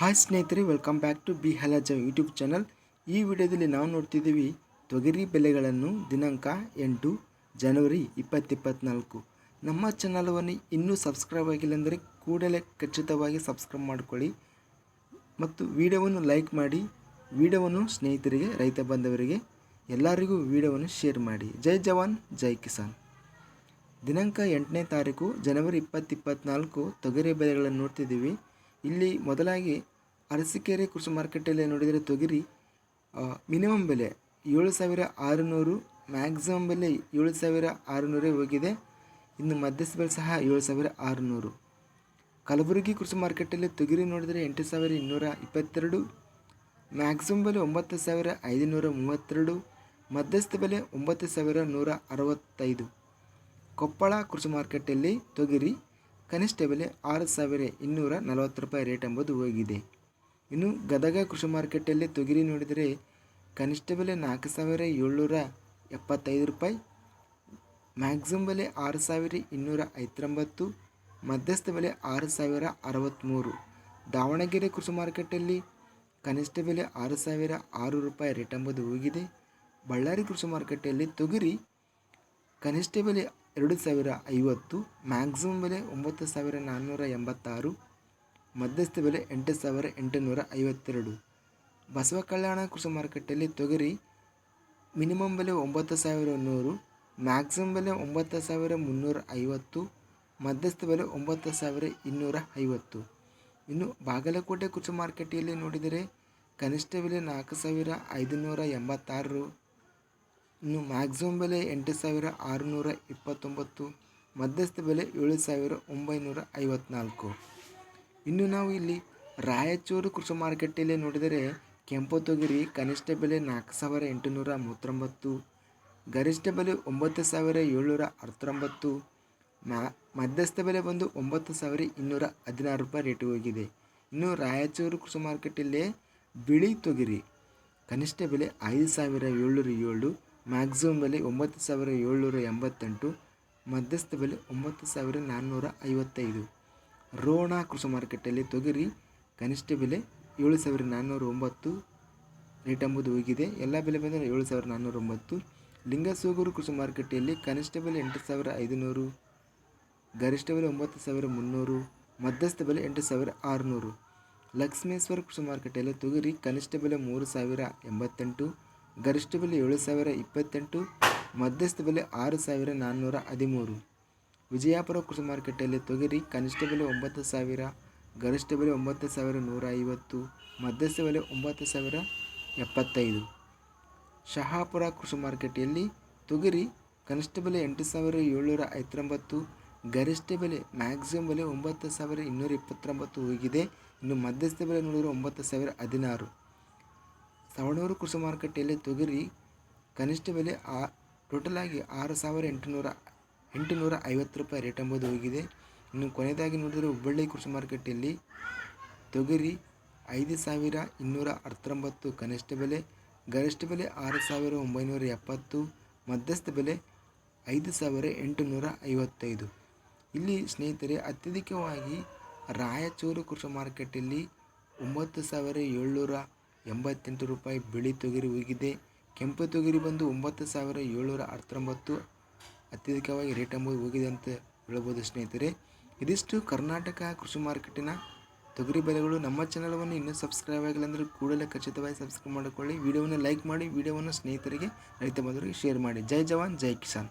Hi ಸ್ನೇಹಿತರೆ welcome back to B ಹಲಜ YouTube channel ಈ ವಿಡಿಯೋದಲ್ಲಿ ನಾವು ನೋಡ್ತಿದ್ದೀವಿ ತೊಗರಿ ಬೆಲೆಗಳನ್ನು ದಿನಾಂಕ ಎಂಟು ಜನವರಿ ಇಪ್ಪತ್ತಿಪ್ಪತ್ನಾಲ್ಕು. ನಮ್ಮ ಚಾನಲವನ್ನು ಇನ್ನೂ ಸಬ್ಸ್ಕ್ರೈಬ್ ಆಗಿಲ್ಲ ಅಂದರೆ ಕೂಡಲೇ ಖಚಿತವಾಗಿ ಸಬ್ಸ್ಕ್ರೈಬ್ ಮಾಡಿಕೊಳ್ಳಿ ಮತ್ತು ವಿಡಿಯೋವನ್ನು ಲೈಕ್ ಮಾಡಿ, ವಿಡಿಯೋವನ್ನು ಸ್ನೇಹಿತರಿಗೆ, ರೈತ ಬಾಂಧವರಿಗೆ ಎಲ್ಲರಿಗೂ ವಿಡಿಯೋವನ್ನು ಶೇರ್ ಮಾಡಿ. ಜೈ ಜವಾನ್, ಜೈ ಕಿಸಾನ್. ದಿನಾಂಕ ಎಂಟನೇ ತಾರೀಕು ಜನವರಿ ಇಪ್ಪತ್ತಿಪ್ಪತ್ನಾಲ್ಕು, ತೊಗರಿ ಬೆಲೆಗಳನ್ನು ನೋಡ್ತಿದ್ದೀವಿ. ಇಲ್ಲಿ ಮೊದಲಾಗಿ ಅರಸೀಕೆರೆ ಕೃಷಿ ಮಾರ್ಕೆಟಲ್ಲಿ ನೋಡಿದರೆ ತೊಗರಿ ಮಿನಿಮಮ್ ಬೆಲೆ ಏಳು ಸಾವಿರ ಆರುನೂರು, ಮ್ಯಾಕ್ಸಿಮಮ್ ಬೆಲೆ ಏಳು ಸಾವಿರ ಆರುನೂರೇ ಹೋಗಿದೆ. ಇನ್ನು ಮಧ್ಯಸ್ಥ ಬೆಲೆ ಸಹ ಏಳು ಸಾವಿರ ಆರುನೂರು. ಕಲಬುರಗಿ ಕೃಷಿ ಮಾರ್ಕೆಟಲ್ಲಿ ತೊಗರಿ ನೋಡಿದರೆ ಎಂಟು ಸಾವಿರ ಇನ್ನೂರ ಇಪ್ಪತ್ತೆರಡು, ಮ್ಯಾಕ್ಸಿಮಮ್ ಬೆಲೆ ಒಂಬತ್ತು ಸಾವಿರ ಐದುನೂರ ಮೂವತ್ತೆರಡು, ಮಧ್ಯಸ್ಥ ಬೆಲೆ ಒಂಬತ್ತು ಸಾವಿರ ನೂರ ಅರವತ್ತೈದು. ಕೊಪ್ಪಳ ಕೃಷಿ ಮಾರ್ಕೆಟಲ್ಲಿ ತೊಗರಿ ಕನಿಷ್ಠ ಬೆಲೆ ಆರು ಸಾವಿರ ಇನ್ನೂರ ನಲವತ್ತು ರೂಪಾಯಿ ರೇಟ್ ಎಂಬುದು ಹೋಗಿದೆ. ಇನ್ನು ಗದಗ ಕೃಷಿ ಮಾರ್ಕೆಟಲ್ಲಿ ತೊಗರಿ ನೋಡಿದರೆ ಕನಿಷ್ಠ ಬೆಲೆ ನಾಲ್ಕು ಸಾವಿರ ಏಳ್ನೂರ ಎಪ್ಪತ್ತೈದು ರೂಪಾಯಿ ಮ್ಯಾಕ್ಸಿಮಮ್ ಬೆಲೆ ಆರು ಸಾವಿರ ಇನ್ನೂರ ಐವತ್ತೊಂಬತ್ತು, ಮಧ್ಯಸ್ಥ ಬೆಲೆ ಆರು ಸಾವಿರ ಅರವತ್ತ್ಮೂರು ದಾವಣಗೆರೆ ಕೃಷಿ ಮಾರುಕಟ್ಟೆಯಲ್ಲಿ ಕನಿಷ್ಠ ಬೆಲೆ ಆರು ಸಾವಿರ ಆರು ರೂಪಾಯಿ ರೇಟ್ ಎಂಬುದು ಹೋಗಿದೆ. ಬಳ್ಳಾರಿ ಕೃಷಿ ಮಾರುಕಟ್ಟೆಯಲ್ಲಿ ತೊಗರಿ ಕನಿಷ್ಠ ಬೆಲೆ ಎರಡು ಸಾವಿರ ಐವತ್ತು ಮ್ಯಾಕ್ಸಿಮಮ್ ಬೆಲೆ ಒಂಬತ್ತು ಸಾವಿರ ನಾನ್ನೂರ ಎಂಬತ್ತಾರು ಮಧ್ಯಸ್ಥ ಬೆಲೆ ಎಂಟು ಸಾವಿರ ಎಂಟುನೂರ ಐವತ್ತೆರಡು. ಬಸವ ಕಲ್ಯಾಣ ಕೃಷಿ ಮಾರುಕಟ್ಟೆಯಲ್ಲಿ ತೊಗರಿ ಮಿನಿಮಮ್ ಬೆಲೆ ಒಂಬತ್ತು ಸಾವಿರ ನೂರು ಮ್ಯಾಕ್ಸಿಮಮ್ ಬೆಲೆ ಒಂಬತ್ತು ಸಾವಿರ ಮುನ್ನೂರ ಐವತ್ತು, ಮಧ್ಯಸ್ಥ ಬೆಲೆ ಒಂಬತ್ತು ಸಾವಿರ ಇನ್ನೂರ ಐವತ್ತು. ಇನ್ನು ಬಾಗಲಕೋಟೆ ಕೃಷಿ ಮಾರುಕಟ್ಟೆಯಲ್ಲಿ ನೋಡಿದರೆ ಕನಿಷ್ಠ ಬೆಲೆ ನಾಲ್ಕು ಸಾವಿರ ಐದುನೂರ ಎಂಬತ್ತಾರು, ಇನ್ನು ಮ್ಯಾಕ್ಸಿಮಮ್ ಬೆಲೆ ಎಂಟು ಸಾವಿರ ಆರುನೂರ ಇಪ್ಪತ್ತೊಂಬತ್ತು, ಮಧ್ಯಸ್ಥ ಬೆಲೆ ಏಳು ಸಾವಿರ ಒಂಬೈನೂರ ಐವತ್ನಾಲ್ಕು. ಇನ್ನು ನಾವು ಇಲ್ಲಿ ರಾಯಚೂರು ಕೃಷಿ ಮಾರುಕಟ್ಟೆಯಲ್ಲಿ ನೋಡಿದರೆ ಕೆಂಪು ತೊಗರಿ ಕನಿಷ್ಠ ಬೆಲೆ ನಾಲ್ಕು ಸಾವಿರ ಎಂಟುನೂರ ಮೂವತ್ತೊಂಬತ್ತು, ಗರಿಷ್ಠ ಬೆಲೆ ಒಂಬತ್ತು ಸಾವಿರ ಏಳ್ನೂರ ಮ್ಯಾ ಮಧ್ಯಸ್ಥ ಬೆಲೆ ಬಂದು ಒಂಬತ್ತು ಸಾವಿರ ಇನ್ನೂರ ಹದಿನಾರು ರೂಪಾಯಿ ರೇಟ್ ಹೋಗಿದೆ. ಇನ್ನು ರಾಯಚೂರು ಕೃಷಿ ಮಾರ್ಕೆಟಲ್ಲಿ ಬಿಳಿ ತೊಗರಿ ಕನಿಷ್ಠ ಬೆಲೆ ಐದು ಸಾವಿರ ಏಳ್ನೂರ ಏಳು ಮ್ಯಾಕ್ಸಿಮಮ್ ಬೆಲೆ ಒಂಬತ್ತು ಸಾವಿರ ಏಳ್ನೂರ ಎಂಬತ್ತೆಂಟು, ಮಧ್ಯಸ್ಥ ಬೆಲೆ ಒಂಬತ್ತು ಸಾವಿರ ನಾನ್ನೂರ ಐವತ್ತೈದು. ರೋಣ ಕೃಷಿ ಮಾರುಕಟ್ಟೆಯಲ್ಲಿ ತೊಗರಿ ಕನಿಷ್ಠ ಬೆಲೆ ಏಳು ಸಾವಿರದ ನಾನ್ನೂರ ಒಂಬತ್ತು ರೇಟ್ ಎಂಬುದು ಹೋಗಿದೆ. ಎಲ್ಲ ಬೆಲೆ ಬಂದರೆ ಏಳು ಸಾವಿರದ ನಾನ್ನೂರ ಒಂಬತ್ತು ಲಿಂಗಸೂಗೂರು ಕೃಷಿ ಮಾರುಕಟ್ಟೆಯಲ್ಲಿ ಕನಿಷ್ಠ ಬೆಲೆ ಎಂಟು ಸಾವಿರ ಐದುನೂರು, ಗರಿಷ್ಠ ಬೆಲೆ ಒಂಬತ್ತು ಸಾವಿರ ಮುನ್ನೂರು, ಮಧ್ಯಸ್ಥ ಬೆಲೆ ಎಂಟು ಸಾವಿರ ಆರುನೂರು. ಲಕ್ಷ್ಮೇಶ್ವರ ಕೃಷಿ ಮಾರುಕಟ್ಟೆಯಲ್ಲಿ ತೊಗರಿ ಕನಿಷ್ಠ ಬೆಲೆ ಮೂರು ಸಾವಿರ ಎಂಬತ್ತೆಂಟು, ಗರಿಷ್ಠ ಬೆಲೆ ಏಳು ಸಾವಿರ ಇಪ್ಪತ್ತೆಂಟು, ಮಧ್ಯಸ್ಥ ಬೆಲೆ ಆರು ಸಾವಿರ ನಾನ್ನೂರ ಹದಿಮೂರು. ವಿಜಯಪುರ ಕೃಷಿ ಮಾರುಕಟ್ಟೆಯಲ್ಲಿ ತೊಗರಿ, ಕನಿಷ್ಠ ಬೆಲೆ ಒಂಬತ್ತು ಸಾವಿರ, ಗರಿಷ್ಠ ಬೆಲೆ ಒಂಬತ್ತು ಸಾವಿರ ನೂರ ಐವತ್ತು, ಮಧ್ಯಸ್ಥ ಬೆಲೆ ಒಂಬತ್ತು ಸಾವಿರ ಎಪ್ಪತ್ತೈದು. ಶಹಾಪುರ ಕೃಷಿ ಮಾರುಕಟ್ಟೆಯಲ್ಲಿ ತೊಗರಿ, ಕನಿಷ್ಠ ಬೆಲೆ ಎಂಟು ಸಾವಿರ ಏಳ್ನೂರ ಐವತ್ತೊಂಬತ್ತು, ಗರಿಷ್ಠ ಬೆಲೆ ಮ್ಯಾಕ್ಸಿಮಮ್ ಬೆಲೆ ಒಂಬತ್ತು ಸಾವಿರ ಇನ್ನೂರ ಇಪ್ಪತ್ತೊಂಬತ್ತು ಹೋಗಿದೆ. ಇನ್ನು ಮಧ್ಯಸ್ಥ ಬೆಲೆ ನೋಡಿದರೆ ಒಂಬತ್ತು ಸಾವಿರ ಹದಿನಾರು. ಸವಣೂರು ಕೃಷಿ ಮಾರುಕಟ್ಟೆಯಲ್ಲಿ ತೊಗರಿ, ಕನಿಷ್ಠ ಬೆಲೆ ಆ ಟೋಟಲಾಗಿ ಆರು ಸಾವಿರ ಎಂಟುನೂರ ಎಂಟುನೂರ ಐವತ್ತು ರೂಪಾಯಿ ರೇಟ್ ಎಂಬುದು ಹೋಗಿದೆ. ಇನ್ನು ಕೊನೆಯದಾಗಿ ನೋಡಿದರೆ ಹುಬ್ಬಳ್ಳಿ ಕೃಷಿ ಮಾರ್ಕೆಟಲ್ಲಿ ತೊಗರಿ ಐದು ಸಾವಿರ ಇನ್ನೂರ ಹತ್ತೊಂಬತ್ತು ಕನಿಷ್ಠ ಬೆಲೆ, ಗರಿಷ್ಠ ಬೆಲೆ ಆರು ಸಾವಿರ ಒಂಬೈನೂರ ಎಪ್ಪತ್ತು, ಮಧ್ಯಸ್ಥ ಬೆಲೆ ಐದು ಸಾವಿರ ಎಂಟುನೂರ ಐವತ್ತೈದು ಇಲ್ಲಿ ಸ್ನೇಹಿತರೆ, ಅತ್ಯಧಿಕವಾಗಿ ರಾಯಚೂರು ಕೃಷಿ ಮಾರ್ಕೆಟಲ್ಲಿ ಒಂಬತ್ತು ಸಾವಿರ ಏಳ್ನೂರ ಎಂಬತ್ತೆಂಟು ರೂಪಾಯಿ ಬಿಳಿ ತೊಗರಿ ಹೋಗಿದೆ ಕೆಂಪು ತೊಗರಿ ಬಂದು ಒಂಬತ್ತು ಸಾವಿರ ಏಳ್ನೂರ ಹತ್ತೊಂಬತ್ತು ಅತ್ಯಧಿಕವಾಗಿ ರೇಟ್ ಎಂಬುದು ಹೋಗಿದೆ ಅಂತ ಹೇಳಬಹುದು ಸ್ನೇಹಿತರೆ. ಇದಿಷ್ಟು ಕರ್ನಾಟಕ ಕೃಷಿ ಮಾರ್ಕೆಟಿನ ತೊಗರಿ ಬೆಲೆಗಳು. ನಮ್ಮ ಚಾನಲವನ್ನು ಇನ್ನೂ ಸಬ್ಸ್ಕ್ರೈಬ್ ಆಗಿಲ್ಲ ಅಂದರೆ ಕೂಡಲೇ ಖಚಿತವಾಗಿ ಸಬ್ಸ್ಕ್ರೈಬ್ ಮಾಡಿಕೊಳ್ಳಿ. ವಿಡಿಯೋವನ್ನು ಲೈಕ್ ಮಾಡಿ, ವಿಡಿಯೋವನ್ನು ಸ್ನೇಹಿತರಿಗೆ, ರೈತ ಬಂಧುಗಳಿಗೆ ಶೇರ್ ಮಾಡಿ. ಜೈ ಜವಾನ್, ಜೈ ಕಿಸಾನ್.